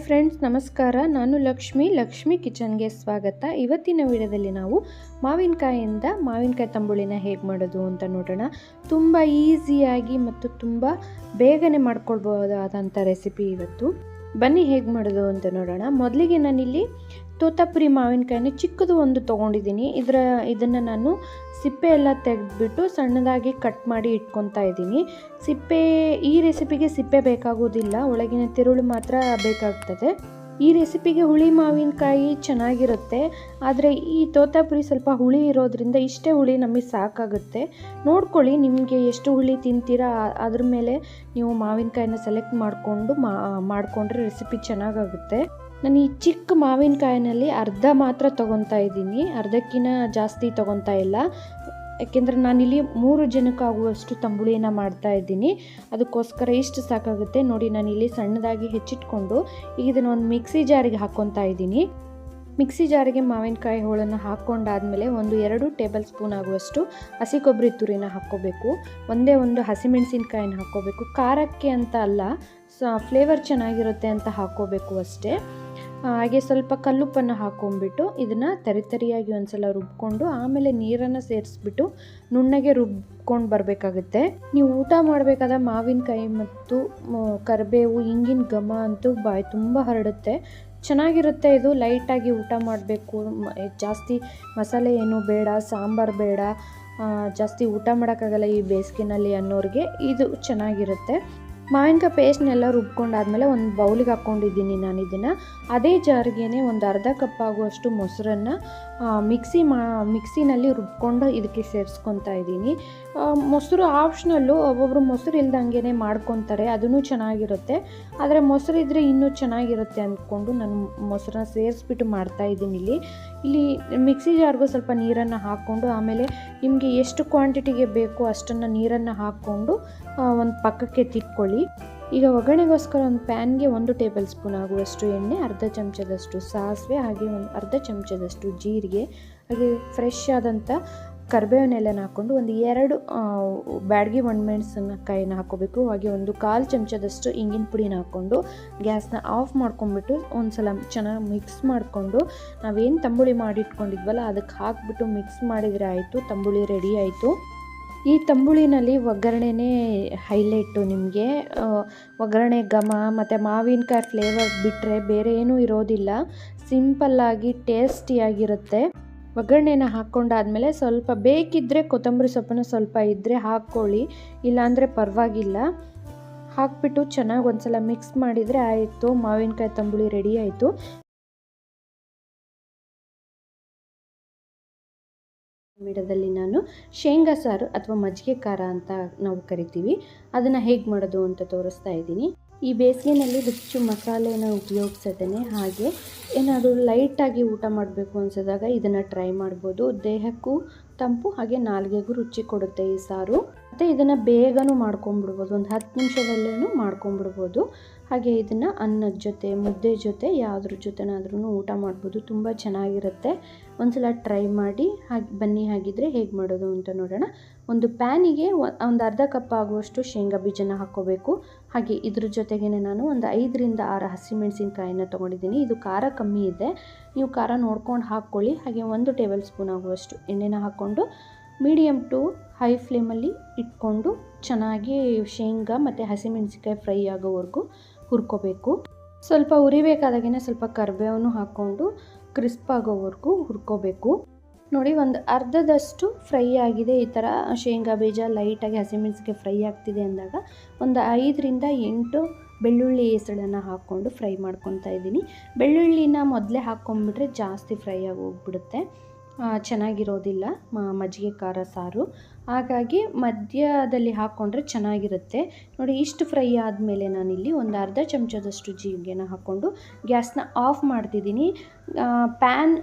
Friends ನಮಸ್ಕಾರ. ನಾನು ಲಕ್ಷ್ಮಿ. ಲಕ್ಷ್ಮಿ ಕಿಚನ್ಗೆ ಸ್ವಾಗತ. ಇವತ್ತಿನ ವಿಡಿಯೋದಲ್ಲಿ ನಾವು ಮಾವಿನಕಾಯಿಯಿಂದ ಮಾವಿನಕಾಯಿ ತಂಬುಳಿನ ಹೇಗೆ ಮಾಡೋದು ಅಂತ ನೋಡೋಣ. ತುಂಬ ಈಸಿಯಾಗಿ ಮತ್ತು ತುಂಬ ಬೇಗನೆ ಮಾಡ್ಕೊಳ್ಬೋದಾದಂಥ ರೆಸಿಪಿ ಇವತ್ತು. ಬನ್ನಿ ಹೇಗೆ ಮಾಡೋದು ಅಂತ ನೋಡೋಣ. ಮೊದಲಿಗೆ ನಾನಿಲ್ಲಿ ತೋತಾಪುರಿ ಮಾವಿನಕಾಯಿನ ಚಿಕ್ಕದು ಒಂದು ತೊಗೊಂಡಿದ್ದೀನಿ. ಇದರ ಇದನ್ನು ನಾನು ಸಿಪ್ಪೆ ಎಲ್ಲ ತೆಗೆದ್ಬಿಟ್ಟು ಸಣ್ಣದಾಗಿ ಕಟ್ ಮಾಡಿ ಇಟ್ಕೊತಾ ಇದ್ದೀನಿ. ಸಿಪ್ಪೆ, ಈ ರೆಸಿಪಿಗೆ ಸಿಪ್ಪೆ ಬೇಕಾಗೋದಿಲ್ಲ ಒಳಗಿನ ತಿರುಳು ಮಾತ್ರ ಬೇಕಾಗ್ತದೆ. ಈ ರೆಸಿಪಿಗೆ ಹುಳಿ ಮಾವಿನಕಾಯಿ ಚೆನ್ನಾಗಿರುತ್ತೆ. ಆದರೆ ಈ ತೋತಾಪುರಿ ಸ್ವಲ್ಪ ಹುಳಿ ಇರೋದ್ರಿಂದ ಇಷ್ಟೇ ಹುಳಿ ನಮಗೆ ಸಾಕಾಗುತ್ತೆ. ನೋಡ್ಕೊಳ್ಳಿ ನಿಮಗೆ ಎಷ್ಟು ಹುಳಿ ತಿಂತೀರಾ? ಅದ್ರ ಮೇಲೆ ನೀವು ಮಾವಿನಕಾಯಿನ ಸೆಲೆಕ್ಟ್ ಮಾಡಿಕೊಂಡು ಮಾಡಿಕೊಂಡ್ರೆ ರೆಸಿಪಿ ಚೆನ್ನಾಗಾಗುತ್ತೆ. ನಾನು ಈ ಚಿಕ್ಕ ಮಾವಿನಕಾಯಿನಲ್ಲಿ ಅರ್ಧ ಮಾತ್ರ ತೊಗೊತಾ ಇದ್ದೀನಿ. ಅರ್ಧಕ್ಕಿಂತ ಜಾಸ್ತಿ ತೊಗೊತಾ ಇಲ್ಲ. ಯಾಕೆಂದರೆ ನಾನಿಲ್ಲಿ ಮೂರು ಜನಕ್ಕಾಗುವಷ್ಟು ತಂಬುಳಿನ ಮಾಡ್ತಾ ಇದ್ದೀನಿ. ಅದಕ್ಕೋಸ್ಕರ ಇಷ್ಟು ಸಾಕಾಗುತ್ತೆ. ನೋಡಿ ನಾನಿಲ್ಲಿ ಸಣ್ಣದಾಗಿ ಹೆಚ್ಚಿಟ್ಕೊಂಡು ಈಗ ಇದನ್ನು ಒಂದು ಮಿಕ್ಸಿ ಜಾರಿಗೆ ಹಾಕ್ಕೊತಾ ಇದ್ದೀನಿ. ಮಿಕ್ಸಿ ಜಾರಿಗೆ ಮಾವಿನಕಾಯಿ ಹೋಳನ್ನು ಹಾಕ್ಕೊಂಡಾದಮೇಲೆ ಒಂದು ಎರಡು ಟೇಬಲ್ ಸ್ಪೂನ್ ಆಗುವಷ್ಟು ಹಸಿ ಕೊಬ್ಬರಿ ತುರಿನ ಹಾಕ್ಕೋಬೇಕು. ಒಂದೇ ಒಂದು ಹಸಿಮೆಣಸಿನ್ಕಾಯಿನ ಹಾಕ್ಕೋಬೇಕು. ಖಾರಕ್ಕೆ ಅಂತ ಅಲ್ಲ, ಸ, ಫ್ಲೇವರ್ ಚೆನ್ನಾಗಿರುತ್ತೆ ಅಂತ ಹಾಕ್ಕೋಬೇಕು ಅಷ್ಟೇ. ಹಾಗೆ ಸ್ವಲ್ಪ ಕಲ್ಲುಪ್ಪನ್ನು ಹಾಕೊಂಡ್ಬಿಟ್ಟು ಇದನ್ನು ತರಿತರಿಯಾಗಿ ಒಂದ್ಸಲ ರುಬ್ಕೊಂಡು ಆಮೇಲೆ ನೀರನ್ನು ಸೇರಿಸ್ಬಿಟ್ಟು ನುಣ್ಣಗೆ ರುಬ್ಕೊಂಡು ಬರಬೇಕಾಗುತ್ತೆ. ನೀವು ಊಟ ಮಾಡಬೇಕಾದ ಮಾವಿನಕಾಯಿ ಮತ್ತು ಕರಿಬೇವು ಹಿಂಗಿನ ಘಮ ಅಂತೂ ಬಾಯಿ ತುಂಬ ಹರಡುತ್ತೆ. ಚೆನ್ನಾಗಿರುತ್ತೆ ಇದು, ಲೈಟಾಗಿ ಊಟ ಮಾಡಬೇಕು. ಜಾಸ್ತಿ ಮಸಾಲೆ ಏನು ಬೇಡ, ಸಾಂಬಾರು ಬೇಡ ಜಾಸ್ತಿ ಊಟ ಮಾಡೋಕ್ಕಾಗಲ್ಲ ಈ ಬೇಸಿಗೆನಲ್ಲಿ ಅನ್ನೋರಿಗೆ ಇದು ಚೆನ್ನಾಗಿರುತ್ತೆ. ಮಾವಿನಕಾಯಿ ಪೇಸ್ಟ್ನೆಲ್ಲ ರುಬ್ಕೊಂಡಾದ್ಮೇಲೆ ಒಂದು ಬೌಲಿಗೆ ಹಾಕ್ಕೊಂಡಿದ್ದೀನಿ ನಾನು ಇದನ್ನು. ಅದೇ ಜಾರ್ಗೆನೇ ಒಂದು ಅರ್ಧ ಕಪ್ ಆಗುವಷ್ಟು ಮೊಸರನ್ನು ಮಿಕ್ಸಿ ಮಾ, ಮಿಕ್ಸಿನಲ್ಲಿ ರುಬ್ಕೊಂಡು ಇದಕ್ಕೆ ಸೇರಿಸ್ಕೊತಾ ಇದ್ದೀನಿ. ಮೊಸರು ಆಪ್ಷನಲ್ಲು ಒಬ್ಬೊಬ್ಬರು ಮೊಸರು ಇಲ್ದಂಗೆ ಮಾಡ್ಕೊತಾರೆ ಅದೂ ಚೆನ್ನಾಗಿರುತ್ತೆ. ಆದರೆ ಮೊಸರು ಇದ್ದರೆ ಇನ್ನೂ ಚೆನ್ನಾಗಿರುತ್ತೆ ಅಂದ್ಕೊಂಡು ನಾನು ಮೊಸರನ್ನ ಸೇರಿಸ್ಬಿಟ್ಟು ಮಾಡ್ತಾ ಇದ್ದೀನಿ ಇಲ್ಲಿ. ಇಲ್ಲಿ ಮಿಕ್ಸಿ ಜಾರ್ಗೂ ಸ್ವಲ್ಪ ನೀರನ್ನು ಹಾಕ್ಕೊಂಡು ಆಮೇಲೆ ನಿಮಗೆ ಎಷ್ಟು ಕ್ವಾಂಟಿಟಿಗೆ ಬೇಕು ಅಷ್ಟನ್ನು ನೀರನ್ನು ಹಾಕ್ಕೊಂಡು ಒಂದು ಪಕ್ಕಕ್ಕೆ ತಿಕ್ಕೊಳ್ಳಿ. ಈಗ ಒಗ್ಗರಣೆಗೋಸ್ಕರ ಒಂದು ಪ್ಯಾನ್ಗೆ ಒಂದು ಟೇಬಲ್ ಸ್ಪೂನ್ ಆಗುವಷ್ಟು ಎಣ್ಣೆ, ಅರ್ಧ ಚಮಚದಷ್ಟು ಸಾಸಿವೆ, ಹಾಗೆ ಒಂದು ಅರ್ಧ ಚಮಚದಷ್ಟು ಜೀರಿಗೆ, ಹಾಗೆ ಫ್ರೆಶ್ ಆದಂಥ ಕರಿಬೇವಿನ ಎಲೆನ ಹಾಕ್ಕೊಂಡು ಒಂದು ಎರಡು ಆ, ಮೆಣಸನ್ನ ಒಣಮೆಣಸಿನಕಾಯಿನ ಹಾಕ್ಕೋಬೇಕು ಹಾಗೆ ಒಂದು ಕಾಲು ಚಮಚದಷ್ಟು ಇಂಗಿನ ಪುಡಿನ ಹಾಕ್ಕೊಂಡು ಗ್ಯಾಸ್ನ ಆಫ್ ಮಾಡ್ಕೊಂಡ್ಬಿಟ್ಟು ಒಂದು ಸಲ ಚೆನ್ನಾಗಿ ಮಿಕ್ಸ್ ಮಾಡಿಕೊಂಡು ನಾವೇನು ತಂಬುಳಿ ಮಾಡಿಟ್ಕೊಂಡಿದ್ವಲ್ಲ ಅದಕ್ಕೆ ಹಾಕ್ಬಿಟ್ಟು ಮಿಕ್ಸ್ ಮಾಡಿದರೆ ಆಯಿತು ತಂಬುಳಿ ರೆಡಿ ಆಯಿತು. ಈ ತಂಬುಳಿನಲ್ಲಿ ಒಗ್ಗರಣೆನೇ ಹೈಲೈಟು ನಿಮಗೆ. ಒಗ್ಗರಣೆ ಘಮ ಮತ್ತು ಮಾವಿನಕಾಯಿ ಫ್ಲೇವರ್ ಬಿಟ್ಟರೆ ಬೇರೆ ಏನೂ ಇರೋದಿಲ್ಲ. ಸಿಂಪಲ್ಲಾಗಿ ಟೇಸ್ಟಿಯಾಗಿರುತ್ತೆ ಒಗ್ಗರಣೆನ ಹಾಕ್ಕೊಂಡಾದಮೇಲೆ ಸ್ವಲ್ಪ ಬೇಕಿದ್ದರೆ ಕೊತ್ತಂಬರಿ ಸೊಪ್ಪನ್ನು ಸ್ವಲ್ಪ ಇದ್ದರೆ ಹಾಕ್ಕೊಳ್ಳಿ. ಇಲ್ಲಾಂದರೆ ಪರವಾಗಿಲ್ಲ. ಹಾಕ್ಬಿಟ್ಟು ಚೆನ್ನಾಗಿ ಒಂದ್ಸಲ ಮಿಕ್ಸ್ ಮಾಡಿದರೆ ಆಯಿತು. ಮಾವಿನಕಾಯಿ ತಂಬುಳಿ ರೆಡಿ ಆಯಿತು. ವಿಡದಲ್ಲಿ ನಾನು ಶೇಂಗಾ ಸಾರು ಅಥವಾ ಮಜ್ಜಿಗೆ ಖಾರ ಅಂತ ನಾವು ಕರಿತೀವಿ. ಅದನ್ನು ಹೇಗೆ ಮಾಡೋದು ಅಂತ ತೋರಿಸ್ತಾ ಇದ್ದೀನಿ. ಈ ಬೇಸಿಗೆನಲ್ಲಿ ಹೆಚ್ಚು ಮಸಾಲೆನ ಉಪಯೋಗಿಸದೇನೆ ಹಾಗೆ ಏನಾದರೂ ಲೈಟಾಗಿ ಊಟ ಮಾಡಬೇಕು ಅನ್ಸಿದಾಗ ಇದನ್ನು ಟ್ರೈ ಮಾಡ್ಬೋದು. ದೇಹಕ್ಕೂ ತಂಪು ಹಾಗೆ ನಾಲ್ಗೆಗೂ ರುಚಿ ಕೊಡುತ್ತೆ ಈ ಸಾರು. ಮತ್ತು ಇದನ್ನು ಬೇಗನೂ ಮಾಡ್ಕೊಂಬಿಡ್ಬೋದು ಒಂದು ಹತ್ತು ನಿಮಿಷದಲ್ಲೇ ಮಾಡ್ಕೊಂಬಿಡ್ಬೋದು ಹಾಗೆ ಇದನ್ನು ಅನ್ನದ ಜೊತೆ, ಮುದ್ದೆ ಜೊತೆ ಯಾವುದ್ರ ಜೊತೆನಾದ್ರೂ ಊಟ ಮಾಡ್ಬೋದು. ತುಂಬ ಚೆನ್ನಾಗಿರುತ್ತೆ. ಒಂದ್ಸಲ ಟ್ರೈ ಮಾಡಿ ಹಾಗೆ, ಬನ್ನಿ ಹಾಗಿದ್ರೆ ಹೇಗೆ ಮಾಡೋದು ಅಂತ ನೋಡೋಣ. ಒಂದು ಪ್ಯಾನಿಗೆ ಒಂದು ಅರ್ಧ ಕಪ್ ಆಗುವಷ್ಟು ಶೇಂಗಾ ಬೀಜನ ಹಾಕ್ಕೋಬೇಕು. ಹಾಗೆ ಇದ್ರ ಜೊತೆಗೇ ನಾನು ಒಂದು ಐದರಿಂದ ಆರು ಹಸಿಮೆಣಸಿನ್ಕಾಯಿನ ತೊಗೊಂಡಿದ್ದೀನಿ. ಇದು ಖಾರ ಕಮ್ಮಿ ಇದೆ. ನೀವು ಖಾರ ನೋಡ್ಕೊಂಡು ಹಾಕ್ಕೊಳ್ಳಿ. ಹಾಗೆ ಒಂದು ಟೇಬಲ್ ಸ್ಪೂನ್ ಆಗುವಷ್ಟು ಎಣ್ಣೆನ ಹಾಕ್ಕೊಂಡು ಮೀಡಿಯಮ್ ಟು ಹೈ ಫ್ಲೇಮಲ್ಲಿ ಇಟ್ಕೊಂಡು ಚೆನ್ನಾಗಿ ಶೇಂಗಾ ಮತ್ತು ಹಸಿಮೆಣಸಿನ್ಕಾಯಿ ಫ್ರೈ ಆಗೋವರೆಗೂ ಹುರ್ಕೋಬೇಕು. ಸ್ವಲ್ಪ ಉರಿಬೇಕಾದಾಗೇ ಸ್ವಲ್ಪ ಕರಿಬೇವನ್ನು ಹಾಕ್ಕೊಂಡು ಕ್ರಿಸ್ಪ್ ಆಗೋವರೆಗೂ ಹುರ್ಕೋಬೇಕು. ನೋಡಿ ಒಂದು ಅರ್ಧದಷ್ಟು ಫ್ರೈ ಆಗಿದೆ. ಈ ಥರ ಶೇಂಗಾ ಬೀಜ ಲೈಟಾಗಿ ಹಸಿಮೆಣಸಿಗೆ ಫ್ರೈ ಆಗ್ತಿದೆ ಅಂದಾಗ ಒಂದು ಐದರಿಂದ ಎಂಟು ಬೆಳ್ಳುಳ್ಳಿ ಹೆಸಳನ್ನು ಹಾಕ್ಕೊಂಡು ಫ್ರೈ ಮಾಡ್ಕೊತಾ ಇದ್ದೀನಿ. ಬೆಳ್ಳುಳ್ಳಿನ ಮೊದಲೇ ಹಾಕ್ಕೊಂಡ್ಬಿಟ್ರೆ ಜಾಸ್ತಿ ಫ್ರೈ ಆಗಿ ಹೋಗ್ಬಿಡುತ್ತೆ ಚೆನ್ನಾಗಿರೋದಿಲ್ಲ ಮಜ್ಜಿಗೆ ಖಾರ ಸಾರು. ಹಾಗಾಗಿ ಮಧ್ಯದಲ್ಲಿ ಹಾಕ್ಕೊಂಡ್ರೆ ಚೆನ್ನಾಗಿರುತ್ತೆ. ನೋಡಿ, ಇಷ್ಟು ಫ್ರೈ ಆದಮೇಲೆ ನಾನಿಲ್ಲಿ ಒಂದು ಅರ್ಧ ಚಮಚದಷ್ಟು ಜೀರಿಗೆನ ಹಾಕ್ಕೊಂಡು ಗ್ಯಾಸ್ನ ಆಫ್ ಮಾಡ್ತಿದ್ದೀನಿ. ಪ್ಯಾನ್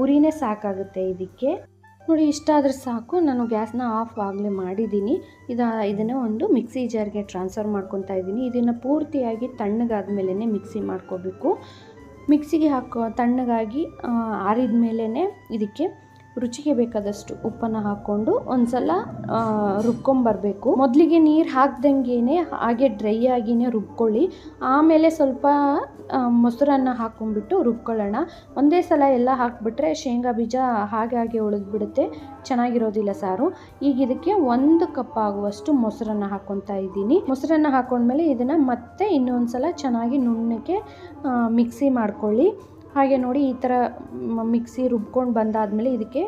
ಉರಿನೇ ಸಾಕಾಗುತ್ತೆ ಇದಕ್ಕೆ. ನೋಡಿ, ಇಷ್ಟಾದರೆ ಸಾಕು. ನಾನು ಗ್ಯಾಸ್ನ ಆಫ್ ಆಗಲೇ ಮಾಡಿದ್ದೀನಿ. ಇದು, ಇದನ್ನು ಒಂದು ಮಿಕ್ಸಿ ಜಾರ್ಗೆ ಟ್ರಾನ್ಸ್ಫರ್ ಮಾಡ್ಕೊತಾ ಇದ್ದೀನಿ. ಇದನ್ನು ಪೂರ್ತಿಯಾಗಿ ತಣ್ಣಗಾದ್ಮೇಲೇ ಮಿಕ್ಸಿ ಮಾಡ್ಕೋಬೇಕು. ಮಿಕ್ಸಿಗೆ ಹಾಕೋ ತಣ್ಣಗಾಗಿ ಆರಿದ ಮೇಲೇ ಇದಕ್ಕೆ ರುಚಿಗೆ ಬೇಕಾದಷ್ಟು ಉಪ್ಪನ್ನು ಹಾಕ್ಕೊಂಡು ಒಂದ್ಸಲ ರುಬ್ಕೊಂಬರ್ಬೇಕು. ಮೊದಲಿಗೆ ನೀರು ಹಾಕ್ದಂಗೆ ಹಾಗೆ ಡ್ರೈ ಆಗಿನೇ ರುಬ್ಕೊಳ್ಳಿ. ಆಮೇಲೆ ಸ್ವಲ್ಪ ಮೊಸರನ್ನು ಹಾಕ್ಕೊಂಡ್ಬಿಟ್ಟು ರುಬ್ಕೊಳ್ಳೋಣ. ಒಂದೇ ಸಲ ಎಲ್ಲ ಹಾಕ್ಬಿಟ್ರೆ ಶೇಂಗಾ ಬೀಜ ಹಾಗೆ ಹಾಗೆ ಉಳಿದ್ಬಿಡುತ್ತೆ. ಚೆನ್ನಾಗಿರೋದಿಲ್ಲ ಸಾರು. ಈಗ ಇದಕ್ಕೆ ಒಂದು ಕಪ್ ಆಗುವಷ್ಟು ಮೊಸರನ್ನ ಹಾಕೊತಾ ಇದ್ದೀನಿ. ಮೊಸರನ್ನ ಹಾಕೊಂಡ್ಮೇಲೆ ಇದನ್ನು ಮತ್ತೆ ಇನ್ನೊಂದು ಸಲ ಚೆನ್ನಾಗಿ ನುಣ್ಣಕ್ಕೆ ಮಿಕ್ಸಿ ಮಾಡ್ಕೊಳ್ಳಿ. ಹಾಗೆ ನೋಡಿ ಈ ಥರ ಮಿಕ್ಸಿ ರುಬ್ಕೊಂಡು ಬಂದಾದಮೇಲೆ ಇದಕ್ಕೆ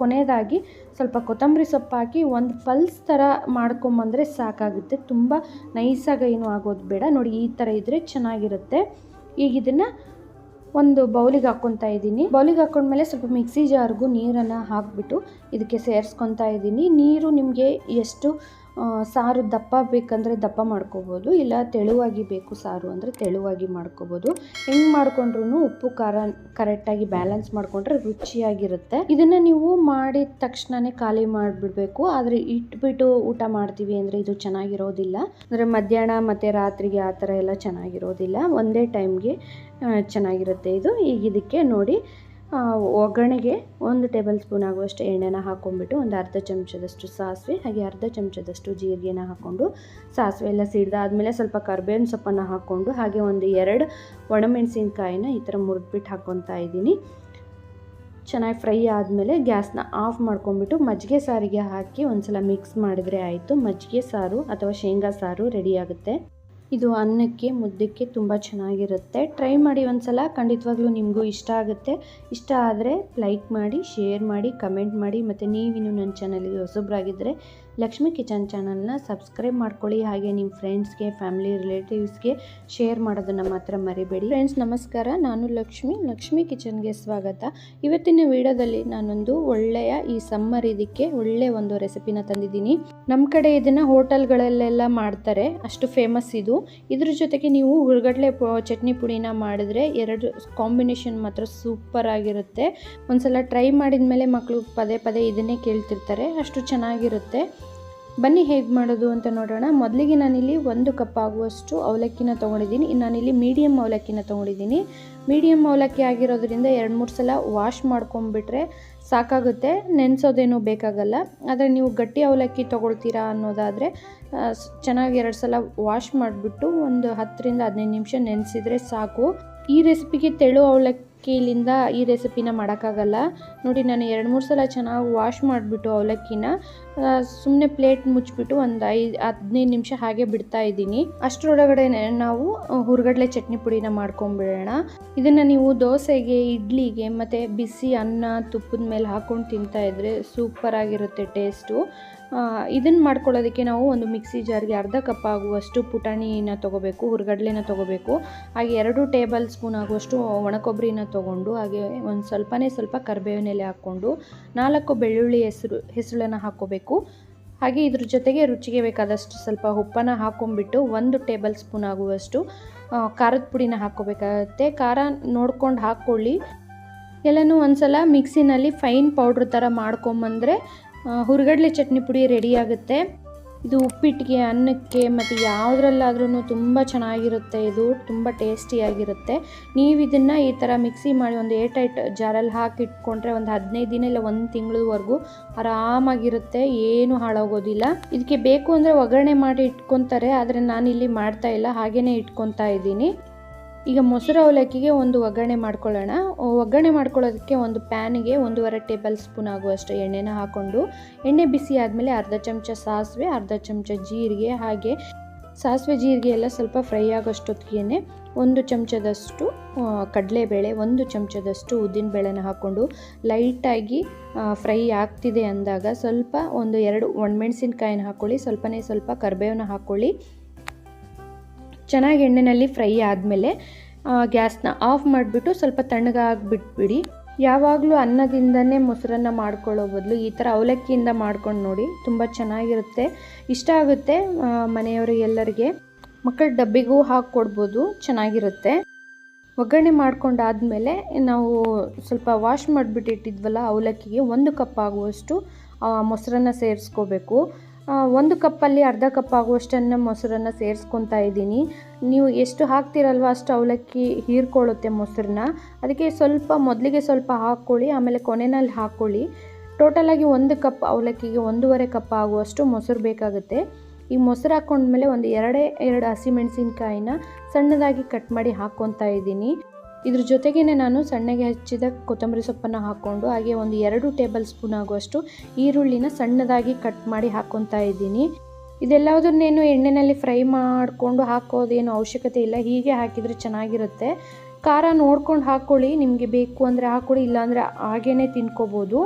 ಕೊನೆಯದಾಗಿ ಸ್ವಲ್ಪ ಕೊತ್ತಂಬರಿ ಸೊಪ್ಪು ಹಾಕಿ ಒಂದು ಪಲ್ಸ್ ಥರ ಮಾಡ್ಕೊಂಬಂದರೆ ಸಾಕಾಗುತ್ತೆ. ತುಂಬ ನೈಸಾಗಿ ಏನು ಆಗೋದು ಬೇಡ. ನೋಡಿ ಈ ಥರ ಇದ್ದರೆ ಚೆನ್ನಾಗಿರುತ್ತೆ. ಈಗ ಇದನ್ನು ಒಂದು ಬೌಲಿಗೆ ಹಾಕ್ಕೊತಾ ಇದ್ದೀನಿ. ಬೌಲಿಗೆ ಹಾಕ್ಕೊಂಡ್ಮೇಲೆ ಸ್ವಲ್ಪ ಮಿಕ್ಸಿ ಜಾರ್ಗೂ ನೀರನ್ನು ಹಾಕ್ಬಿಟ್ಟು ಇದಕ್ಕೆ ಸೇರಿಸ್ಕೊತಾ ಇದ್ದೀನಿ. ನೀರು ನಿಮಗೆ ಎಷ್ಟು ಸಾರು ದಪ್ಪ ಬೇಕಂದರೆ ದಪ್ಪ ಮಾಡ್ಕೋಬೋದು, ಇಲ್ಲ ತೆಳುವಾಗಿ ಬೇಕು ಸಾರು ಅಂದರೆ ತೆಳುವಾಗಿ ಮಾಡ್ಕೋಬೋದು. ಹೆಂಗೆ ಮಾಡ್ಕೊಂಡ್ರು ಉಪ್ಪು, ಖಾರ ಕರೆಕ್ಟಾಗಿ ಬ್ಯಾಲೆನ್ಸ್ ಮಾಡಿಕೊಂಡ್ರೆ ರುಚಿಯಾಗಿರುತ್ತೆ. ಇದನ್ನು ನೀವು ಮಾಡಿದ ತಕ್ಷಣನೇ ಖಾಲಿ ಮಾಡಿಬಿಡ್ಬೇಕು. ಆದರೆ ಇಟ್ಬಿಟ್ಟು ಊಟ ಮಾಡ್ತೀವಿ ಅಂದರೆ ಇದು ಚೆನ್ನಾಗಿರೋದಿಲ್ಲ. ಅಂದರೆ ಮಧ್ಯಾಹ್ನ ಮತ್ತು ರಾತ್ರಿಗೆ ಆ ಥರ ಎಲ್ಲ ಚೆನ್ನಾಗಿರೋದಿಲ್ಲ. ಒಂದೇ ಟೈಮ್ಗೆ ಚೆನ್ನಾಗಿರುತ್ತೆ ಇದು. ಈಗ ಇದಕ್ಕೆ ನೋಡಿ ಒಗ್ಗರಣೆಗೆ ಒಂದು ಟೇಬಲ್ ಸ್ಪೂನ್ ಆಗುವಷ್ಟು ಎಣ್ಣೆನ ಹಾಕ್ಕೊಂಡ್ಬಿಟ್ಟು ಒಂದು ಅರ್ಧ ಚಮಚದಷ್ಟು ಸಾಸಿವೆ, ಹಾಗೆ ಅರ್ಧ ಚಮಚದಷ್ಟು ಜೀರಿಗೆನ ಹಾಕ್ಕೊಂಡು ಸಾಸಿವೆ ಎಲ್ಲ ಸಿಡ್ದಾದಮೇಲೆ ಸ್ವಲ್ಪ ಕರ್ಬೇವಿನ ಸೊಪ್ಪನ್ನು ಹಾಕ್ಕೊಂಡು ಹಾಗೆ ಒಂದು ಎರಡು ಒಣಮೆಣಸಿನ್ಕಾಯಿನ ಈ ಥರ ಮುರಿದ್ಬಿಟ್ಟು ಹಾಕ್ಕೊತಾ ಇದ್ದೀನಿ. ಚೆನ್ನಾಗಿ ಫ್ರೈ ಆದಮೇಲೆ ಗ್ಯಾಸ್ನ ಆಫ್ ಮಾಡ್ಕೊಂಡ್ಬಿಟ್ಟು ಮಜ್ಜಿಗೆ ಸಾರಿಗೆ ಹಾಕಿ ಒಂದ್ಸಲ ಮಿಕ್ಸ್ ಮಾಡಿದ್ರೆ ಆಯಿತು. ಮಜ್ಜಿಗೆ ಸಾರು ಅಥವಾ ಶೇಂಗಾ ಸಾರು ರೆಡಿ ಆಗುತ್ತೆ. ಇದು ಅನ್ನಕ್ಕೆ, ಮುದ್ದಕ್ಕೆ ತುಂಬ ಚೆನ್ನಾಗಿರುತ್ತೆ. ಟ್ರೈ ಮಾಡಿ ಒಂದ್ಸಲ, ಖಂಡಿತವಾಗ್ಲೂ ನಿಮಗೂ ಇಷ್ಟ ಆಗುತ್ತೆ. ಇಷ್ಟ ಆದರೆ ಲೈಕ್ ಮಾಡಿ ಶೇರ್ ಮಾಡಿ ಕಮೆಂಟ್ ಮಾಡಿ, ಮತ್ತು ನೀವಿನ್ನು ನನ್ನ ಚಾನಲ್ಗೆ ಹೊಸಬ್ರಾಗಿದ್ದರೆ ಲಕ್ಷ್ಮಿ ಕಿಚನ್ ಚಾನಲ್ನ ಸಬ್ಸ್ಕ್ರೈಬ್ ಮಾಡ್ಕೊಳ್ಳಿ ಹಾಗೆ ನಿಮ್ಮ ಫ್ರೆಂಡ್ಸ್ಗೆ, ಫ್ಯಾಮಿಲಿ ರಿಲೇಟಿವ್ಸ್ಗೆ ಶೇರ್ ಮಾಡೋದನ್ನು ಮಾತ್ರ ಮರಿಬೇಡಿ. ಫ್ರೆಂಡ್ಸ್, ನಮಸ್ಕಾರ. ನಾನು ಲಕ್ಷ್ಮಿ. ಲಕ್ಷ್ಮಿ ಕಿಚನ್ಗೆ ಸ್ವಾಗತ. ಇವತ್ತಿನ ವಿಡಿಯೋದಲ್ಲಿ ನಾನೊಂದು ಒಳ್ಳೆಯ ಈ ಸಮ್ಮರ್ ಇದಕ್ಕೆ ಒಳ್ಳೆಯ ಒಂದು ರೆಸಿಪಿನ ತಂದಿದ್ದೀನಿ. ನಮ್ಮ ಕಡೆ ಇದನ್ನು ಹೋಟೆಲ್ಗಳಲ್ಲೆಲ್ಲ ಮಾಡ್ತಾರೆ. ಅಷ್ಟು ಫೇಮಸ್ ಇದು. ಇದ್ರ ಜೊತೆಗೆ ನೀವು ಹುರ್ಗಡ್ಲೆ ಚಟ್ನಿ ಪುಡಿನ ಮಾಡಿದ್ರೆ ಎರಡು ಕಾಂಬಿನೇಷನ್ ಮಾತ್ರ ಸೂಪರ್ ಆಗಿರುತ್ತೆ. ಒಂದ್ಸಲ ಟ್ರೈ ಮಾಡಿದ ಮೇಲೆ ಮಕ್ಕಳು ಪದೇ ಪದೇ ಇದನ್ನೇ ಕೇಳ್ತಿರ್ತಾರೆ. ಅಷ್ಟು ಚೆನ್ನಾಗಿರುತ್ತೆ. ಬನ್ನಿ ಹೇಗೆ ಮಾಡೋದು ಅಂತ ನೋಡೋಣ. ಮೊದಲಿಗೆ ನಾನಿಲ್ಲಿ ಒಂದು ಕಪ್ ಆಗುವಷ್ಟು ಅವಲಕ್ಕಿನ ತೊಗೊಂಡಿದ್ದೀನಿ. ನಾನಿಲ್ಲಿ ಮೀಡಿಯಮ್ ಅವಲಕ್ಕಿನ ತೊಗೊಂಡಿದ್ದೀನಿ. ಮೀಡಿಯಮ್ ಅವಲಕ್ಕಿ ಆಗಿರೋದ್ರಿಂದ ಎರಡು ಮೂರು ಸಲ ವಾಶ್ ಮಾಡ್ಕೊಂಬಿಟ್ರೆ ಸಾಕಾಗುತ್ತೆ. ನೆನೆಸೋದೇನು ಬೇಕಾಗಲ್ಲ. ಆದರೆ ನೀವು ಗಟ್ಟಿ ಅವಲಕ್ಕಿ ತೊಗೊಳ್ತೀರಾ ಅನ್ನೋದಾದರೆ ಚೆನ್ನಾಗಿ ಎರಡು ಸಲ ವಾಶ್ ಮಾಡಿಬಿಟ್ಟು ಒಂದು ಹತ್ತರಿಂದ ಹದಿನೈದು ನಿಮಿಷ ನೆನೆಸಿದರೆ ಸಾಕು. ಈ ರೆಸಿಪಿಗೆ ತೆಳು ಅವಲಕ್ಕಿಲಿಂದ ಈ ರೆಸಿಪಿನ ಮಾಡೋಕ್ಕಾಗಲ್ಲ. ನೋಡಿ, ನಾನು ಎರಡು ಮೂರು ಸಲ ಚೆನ್ನಾಗಿ ವಾಶ್ ಮಾಡಿಬಿಟ್ಟು ಅವಲಕ್ಕಿನ ಸುಮ್ಮನೆ ಪ್ಲೇಟ್ ಮುಚ್ಚಿಬಿಟ್ಟು ಒಂದು ಐದು, ಹದಿನೈದು ನಿಮಿಷ ಹಾಗೆ ಬಿಡ್ತಾ ಇದ್ದೀನಿ. ಅಷ್ಟರೊಳಗಡೆ ನಾವು ಹುರ್ಗಡ್ಲೆ ಚಟ್ನಿ ಪುಡಿನ ಮಾಡ್ಕೊಂಬಿಡೋಣ. ಇದನ್ನು ನೀವು ದೋಸೆಗೆ, ಇಡ್ಲಿಗೆ ಮತ್ತು ಬಿಸಿ ಅನ್ನ ತುಪ್ಪದ ಮೇಲೆ ಹಾಕ್ಕೊಂಡು ತಿಂತಾ ಇದ್ದರೆ ಸೂಪರಾಗಿರುತ್ತೆ ಟೇಸ್ಟು ಇದನ್ನು ಮಾಡ್ಕೊಳ್ಳೋದಕ್ಕೆ ನಾವು ಒಂದು ಮಿಕ್ಸಿ ಜಾರ್ಗೆ ಅರ್ಧ ಕಪ್ ಆಗುವಷ್ಟು ಪುಟಾಣಿನ ತೊಗೋಬೇಕು, ಹುರ್ಗಡ್ಲೆನ ತೊಗೋಬೇಕು. ಹಾಗೆ ಎರಡು ಟೇಬಲ್ ಸ್ಪೂನ್ ಆಗುವಷ್ಟು ಒಣಕೊಬ್ಬರಿನ ತೊಗೊಂಡು, ಹಾಗೆ ಒಂದು ಸ್ವಲ್ಪನೇ ಸ್ವಲ್ಪ ಕರಿಬೇವಿನ ಎಲೆ ಹಾಕ್ಕೊಂಡು ನಾಲ್ಕು ಬೆಳ್ಳುಳ್ಳಿ ಹೆಸರು ಹೆಸಳನ್ನು ಹಾಕ್ಕೋಬೇಕು. ಹಾಗೆ ಇದ್ರ ಜೊತೆಗೆ ರುಚಿಗೆ ಬೇಕಾದಷ್ಟು ಸ್ವಲ್ಪ ಉಪ್ಪನ್ನು ಹಾಕೊಂಡ್ಬಿಟ್ಟು ಒಂದು ಟೇಬಲ್ ಸ್ಪೂನ್ ಆಗುವಷ್ಟು ಖಾರದ ಪುಡಿನ ಹಾಕ್ಕೋಬೇಕಾಗತ್ತೆ. ಖಾರ ನೋಡ್ಕೊಂಡು ಹಾಕ್ಕೊಳ್ಳಿ. ಎಲ್ಲನೂ ಒಂದ್ಸಲ ಮಿಕ್ಸಿನಲ್ಲಿ ಫೈನ್ ಪೌಡ್ರ್ ಥರ ಮಾಡ್ಕೊಂಬಂದರೆ ಹುರ್ಗಡ್ಲೆ ಚಟ್ನಿ ಪುಡಿ ರೆಡಿ ಆಗುತ್ತೆ. ಇದು ಉಪ್ಪಿಟ್ಟಿಗೆ ಅನ್ನಕ್ಕೆ ಮತ್ತು ಯಾವುದ್ರಲ್ಲಾದ್ರೂ ತುಂಬ ಚೆನ್ನಾಗಿರುತ್ತೆ ಇದು, ತುಂಬ ಟೇಸ್ಟಿಯಾಗಿರುತ್ತೆ ನೀವು ಇದನ್ನು ಈ ಥರ ಮಿಕ್ಸಿ ಮಾಡಿ ಒಂದು ಏರ್ ಟೈಟ್ ಜಾರಲ್ಲಿ ಹಾಕಿ ಇಟ್ಕೊಂಡ್ರೆ ಒಂದು ಹದಿನೈದು ದಿನ ಇಲ್ಲ ಒಂದು ತಿಂಗಳವರೆಗೂ ಆರಾಮಾಗಿರುತ್ತೆ, ಏನು ಹಾಳಾಗೋದಿಲ್ಲ. ಇದಕ್ಕೆ ಬೇಕು ಅಂದರೆ ಒಗ್ಗರಣೆ ಮಾಡಿ ಇಟ್ಕೊತಾರೆ, ಆದರೆ ನಾನಿಲ್ಲಿ ಮಾಡ್ತಾ ಇಲ್ಲ ಹಾಗೇ ಇಟ್ಕೊತಾ ಇದ್ದೀನಿ. ಈಗ ಮೊಸರು ಅವಲಕ್ಕಿಗೆ ಒಂದು ಒಗ್ಗರಣೆ ಮಾಡ್ಕೊಳ್ಳೋಣ. ಒಗ್ಗರಣೆ ಮಾಡ್ಕೊಳ್ಳೋದಕ್ಕೆ ಒಂದು ಪ್ಯಾನಿಗೆ ಒಂದೂವರೆ ಟೇಬಲ್ ಸ್ಪೂನ್ ಆಗುವಷ್ಟು ಎಣ್ಣೆನ ಹಾಕ್ಕೊಂಡು ಎಣ್ಣೆ ಬಿಸಿ ಆದಮೇಲೆ ಅರ್ಧ ಚಮಚ ಸಾಸಿವೆ, ಅರ್ಧ ಚಮಚ ಜೀರಿಗೆ ಹಾಗೆ ಸಾಸಿವೆ ಜೀರಿಗೆ ಎಲ್ಲ ಸ್ವಲ್ಪ ಫ್ರೈ ಆಗೋಷ್ಟೊತ್ತಿಗೆ ಒಂದು ಚಮಚದಷ್ಟು ಕಡಲೆಬೇಳೆ, ಒಂದು ಚಮಚದಷ್ಟು ಉದ್ದಿನಬೇಳೆನ ಹಾಕ್ಕೊಂಡು ಲೈಟಾಗಿ ಫ್ರೈ ಆಗ್ತಿದೆ ಅಂದಾಗ ಸ್ವಲ್ಪ ಒಂದು ಎರಡು ಒಣಮೆಣಸಿನ್ಕಾಯಿನ ಹಾಕ್ಕೊಳ್ಳಿ ಸ್ವಲ್ಪನೇ ಸ್ವಲ್ಪ ಕರಿಬೇವನ್ನ ಹಾಕ್ಕೊಳ್ಳಿ ಚೆನ್ನಾಗಿ ಎಣ್ಣೆಯಲ್ಲಿ ಫ್ರೈ ಆದಮೇಲೆ ಗ್ಯಾಸ್ನ ಆಫ್ ಮಾಡಿಬಿಟ್ಟು ಸ್ವಲ್ಪ ತಣ್ಣಗಾಗಿಬಿಟ್ಬಿಡಿ. ಯಾವಾಗಲೂ ಅನ್ನದಿಂದನೇ ಮೊಸರನ್ನ ಮಾಡ್ಕೊಳ್ಳೋ ಬದಲು ಈ ಥರ ಅವಲಕ್ಕಿಯಿಂದ ಮಾಡ್ಕೊಂಡು ನೋಡಿ, ತುಂಬ ಚೆನ್ನಾಗಿರುತ್ತೆ. ಇಷ್ಟ ಆಗುತ್ತೆ ಮನೆಯವರಿಗೆಲ್ಲರಿಗೆ ಮಕ್ಕಳ ಡಬ್ಬಿಗೂ ಹಾಕಿ ಕೊಡ್ಬೋದು, ಚೆನ್ನಾಗಿರುತ್ತೆ. ಒಗ್ಗರಣೆ ಮಾಡ್ಕೊಂಡಾದಮೇಲೆ ನಾವು ಸ್ವಲ್ಪ ವಾಶ್ ಮಾಡಿಬಿಟ್ಟಿಟ್ಟಿದ್ವಲ್ಲ ಅವಲಕ್ಕಿಗೆ, ಒಂದು ಕಪ್ ಆಗುವಷ್ಟು ಮೊಸರನ್ನ ಸೇರಿಸ್ಕೋಬೇಕು. ಒಂದು ಕಪ್ಪಲ್ಲಿ ಅರ್ಧ ಕಪ್ ಆಗುವಷ್ಟನ್ನು ಮೊಸರನ್ನು ಸೇರಿಸ್ಕೊತಾ ಇದ್ದೀನಿ. ನೀವು ಎಷ್ಟು ಹಾಕ್ತಿರಲ್ವ ಅಷ್ಟು ಅವಲಕ್ಕಿ ಹೀರ್ಕೊಳ್ಳುತ್ತೆ ಮೊಸರನ್ನ. ಅದಕ್ಕೆ ಸ್ವಲ್ಪ, ಮೊದಲಿಗೆ ಸ್ವಲ್ಪ ಹಾಕ್ಕೊಳ್ಳಿ, ಆಮೇಲೆ ಕೊನೆಯಲ್ಲಿ ಹಾಕ್ಕೊಳ್ಳಿ. ಟೋಟಲಾಗಿ ಒಂದು ಕಪ್ ಅವಲಕ್ಕಿಗೆ ಒಂದೂವರೆ ಕಪ್ ಆಗುವಷ್ಟು ಮೊಸರು ಬೇಕಾಗುತ್ತೆ. ಈ ಮೊಸರು ಹಾಕ್ಕೊಂಡ್ಮೇಲೆ ಒಂದು ಎರಡೇ, ಎರಡು ಹಸಿಮೆಣಸಿನ್ಕಾಯಿನ ಸಣ್ಣದಾಗಿ ಕಟ್ ಮಾಡಿ ಹಾಕ್ಕೊತಾ ಇದ್ದೀನಿ. ಇದ್ರ ಜೊತೆಗೇ ನಾನು ಸಣ್ಣಗೆ ಹಚ್ಚಿದ ಕೊತ್ತಂಬರಿ ಸೊಪ್ಪನ್ನು ಹಾಕ್ಕೊಂಡು ಹಾಗೆ ಒಂದು ಎರಡು ಟೇಬಲ್ ಸ್ಪೂನ್ ಆಗುವಷ್ಟು ಈರುಳ್ಳಿನ ಸಣ್ಣದಾಗಿ ಕಟ್ ಮಾಡಿ ಹಾಕ್ಕೊತಾ ಇದ್ದೀನಿ. ಇದೆಲ್ಲದನ್ನೇನು ಎಣ್ಣೆಯಲ್ಲಿ ಫ್ರೈ ಮಾಡಿಕೊಂಡು ಹಾಕೋದೇನು ಅವಶ್ಯಕತೆ ಇಲ್ಲ. ಹೀಗೆ ಹಾಕಿದರೆ ಚೆನ್ನಾಗಿರುತ್ತೆ. ಖಾರ ನೋಡ್ಕೊಂಡು ಹಾಕ್ಕೊಳ್ಳಿ ನಿಮಗೆ ಬೇಕು ಅಂದರೆ ಹಾಕ್ಕೊಳ್ಳಿ ಇಲ್ಲಾಂದರೆ ಹಾಗೇ ತಿನ್ಕೋಬೋದು.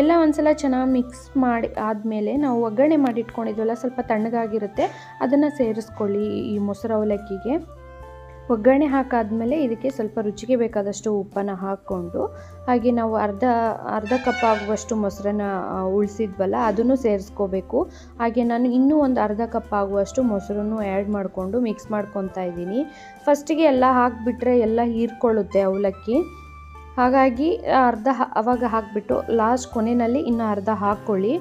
ಎಲ್ಲ ಒಂದ್ಸಲ ಚೆನ್ನಾಗಿ ಮಿಕ್ಸ್ ಮಾಡಿ ಆದಮೇಲೆ ನಾವು ಒಗ್ಗರಣೆ ಮಾಡಿ ಇಟ್ಕೊಂಡಿದ್ವಲ್ಲ ಸ್ವಲ್ಪ ತಣ್ಣಗಾಗಿರುತ್ತೆ. ಅದನ್ನು ಸೇರಿಸ್ಕೊಳ್ಳಿ ಈ ಮೊಸರು ಅವಲಕ್ಕಿಗೆ. ಒಗ್ಗರಣೆ ಹಾಕಾದಮೇಲೆ ಇದಕ್ಕೆ ಸ್ವಲ್ಪ ರುಚಿಗೆ ಬೇಕಾದಷ್ಟು ಉಪ್ಪನ್ನು ಹಾಕ್ಕೊಂಡು, ಹಾಗೆ ನಾವು ಅರ್ಧ ಅರ್ಧ ಕಪ್ ಆಗುವಷ್ಟು ಮೊಸರನ್ನ ಉಳಿಸಿದ್ವಲ್ಲ ಅದನ್ನು ಸೇರಿಸ್ಕೋಬೇಕು. ಹಾಗೆ ನಾನು ಇನ್ನೂ ಒಂದು ಅರ್ಧ ಕಪ್ ಆಗುವಷ್ಟು ಮೊಸರನ್ನು ಆ್ಯಡ್ ಮಾಡಿಕೊಂಡು ಮಿಕ್ಸ್ ಮಾಡ್ಕೊತಾ ಇದ್ದೀನಿ. ಫಸ್ಟಿಗೆ ಎಲ್ಲ ಹಾಕಿಬಿಟ್ರೆ ಎಲ್ಲ ಹೀರ್ಕೊಳ್ಳುತ್ತೆ ಅವಲಕ್ಕಿ. ಹಾಗಾಗಿ ಅರ್ಧ ಅವಾಗ ಹಾಕಿಬಿಟ್ಟು ಲಾಸ್ಟ್ ಕೊನೆಯಲ್ಲಿ ಇನ್ನು ಅರ್ಧ ಹಾಕ್ಕೊಳ್ಳಿ.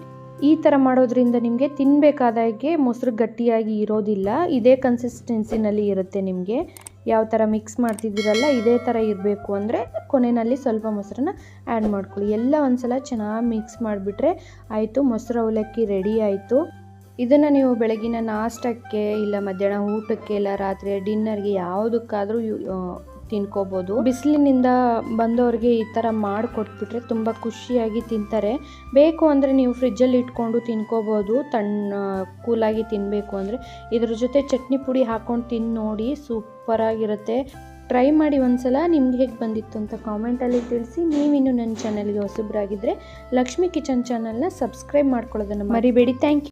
ಈ ಥರ ಮಾಡೋದ್ರಿಂದ ನಿಮಗೆ ತಿನ್ನಬೇಕಾದಾಗೆ ಮೊಸರು ಗಟ್ಟಿಯಾಗಿ ಇರೋದಿಲ್ಲ, ಇದೇ ಕನ್ಸಿಸ್ಟೆನ್ಸಿನಲ್ಲಿ ಇರುತ್ತೆ ನಿಮಗೆ. ಯಾವ ಥರ ಮಿಕ್ಸ್ ಮಾಡ್ತಿದ್ದೀರಲ್ಲ, ಇದೇ ಥರ ಇರಬೇಕು ಅಂದರೆ ಕೊನೆಯಲ್ಲಿ ಸ್ವಲ್ಪ ಮೊಸರನ್ನ ಆ್ಯಡ್ ಮಾಡ್ಕೊಳ್ಳಿ. ಎಲ್ಲ ಒಂದ್ಸಲ ಚೆನ್ನಾಗಿ ಮಿಕ್ಸ್ ಮಾಡಿಬಿಟ್ರೆ ಆಯಿತು, ಮೊಸರು ಅವಲಕ್ಕಿ ರೆಡಿ ಆಯಿತು. ಇದನ್ನು ನೀವು ಬೆಳಗಿನ ನಾಷ್ಟಕ್ಕೆ ಇಲ್ಲ ಮಧ್ಯಾಹ್ನ ಊಟಕ್ಕೆ ಇಲ್ಲ ರಾತ್ರಿ ಡಿನ್ನರ್ಗೆ ಯಾವುದಕ್ಕಾದರೂ ತಿನ್ಕೋಬೋದು. ಬಿಸಿಲಿನಿಂದ ಬಂದವ್ರಿಗೆ ಈ ಥರ ಮಾಡಿಕೊಟ್ಬಿಟ್ರೆ ತುಂಬ ಖುಷಿಯಾಗಿ ತಿಂತಾರೆ. ಬೇಕು ಅಂದರೆ ನೀವು ಫ್ರಿಜ್ಜಲ್ಲಿ ಇಟ್ಕೊಂಡು ತಿನ್ಕೋಬೋದು. ತಣ್ಣ, ಕೂಲಾಗಿ ತಿನ್ನಬೇಕು ಅಂದರೆ ಇದ್ರ ಜೊತೆ ಚಟ್ನಿ ಪುಡಿ ಹಾಕ್ಕೊಂಡು ತಿಂದು ನೋಡಿ ಸೂಪರಾಗಿರುತ್ತೆ. ಟ್ರೈ ಮಾಡಿ ಒಂದ್ಸಲ. ನಿಮ್ಗೆ ಹೇಗೆ ಬಂದಿತ್ತು ಅಂತ ಕಾಮೆಂಟಲ್ಲಿ ತಿಳಿಸಿ. ನೀವಿನ್ನು ನನ್ನ ಚಾನಲ್ಗೆ ಹೊಸಬ್ರಾಗಿದ್ದರೆ ಲಕ್ಷ್ಮಿ ಕಿಚನ್ ಚಾನಲ್ನ ಸಬ್ಸ್ಕ್ರೈಬ್ ಮಾಡ್ಕೊಳ್ಳೋದನ್ನು ಮರಿಬೇಡಿ. Thank you